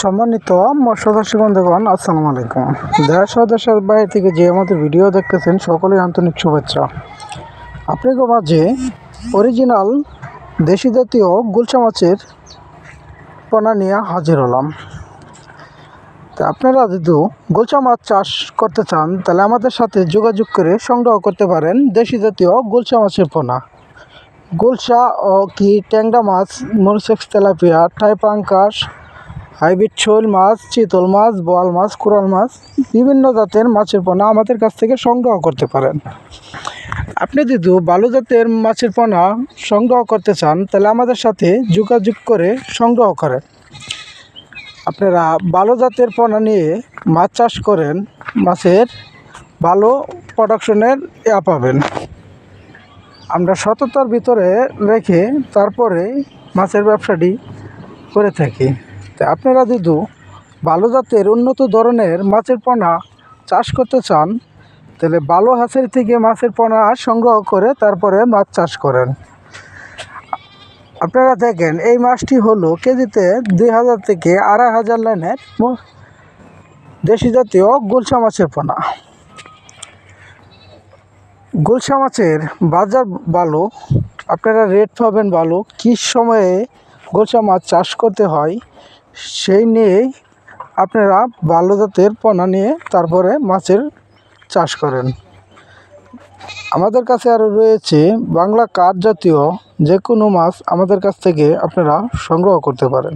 সম্মানিত সদস্য বন্ধুগণ, আসসালামু আলাইকুম। দেশ ও দেশের বাইরে থেকে যে আমাদের ভিডিও দেখতেছেন সকলেই আন্তরিক শুভেচ্ছা। আপনাদের মাঝে অরিজিনাল দেশি জাতীয় গুলশা মাছের পোনা নিয়ে হাজির হলাম। তা আপনারা যদি গুলশা মাছ চাষ করতে চান, তাহলে আমাদের সাথে যোগাযোগ করে সংগ্রহ করতে পারেন দেশি জাতীয় গুলশা মাছের পোনা। গুলশা ও কি ট্যাংরা মাছ মরিসেক্স তেলাপিয়া, টাইপাঙ্কাশ হাইব্রিড শোল মাছ, চিতল মাছ, বোয়াল মাছ, কোরাল মাছ, বিভিন্ন জাতের মাছের পোনা আমাদের কাছ থেকে সংগ্রহ করতে পারেন। আপনি যদি ভালো জাতের মাছের পোনা সংগ্রহ করতে চান, তাহলে আমাদের সাথে যোগাযোগ করে সংগ্রহ করেন। আপনারা ভালো জাতের পোনা নিয়ে মাছ চাষ করেন, মাছের ভালো প্রোডাকশনের ইয়া পাবেন। আমরা সততার ভিতরে রেখে তারপরে মাছের ব্যবসাটি করে থাকি। আপনারা যদি ভালো জাতের উন্নত ধরনের মাছের পোনা চাষ করতে চান, তাহলে ভালো হাঁসের থেকে মাছের পোনা সংগ্রহ করে তারপরে মাছ চাষ করেন। আপনারা দেখেন, এই মাছটি হলো কেজিতে দুই হাজার থেকে আড়াই হাজার লাইনের দেশি জাতীয় গুলশা মাছের পোনা। গুলশা মাছের বাজার ভালো আপনারা রেট পাবেন ভালো কী সময়ে গোলসা মাছ চাষ করতে হয় সেই নিয়েই আপনারা ভালো জাতের পোনা নিয়ে তারপরে মাছের চাষ করেন। আমাদের কাছে আরও রয়েছে বাংলা কাঠ জাতীয় যে কোনো মাছ আমাদের কাছ থেকে আপনারা সংগ্রহ করতে পারেন।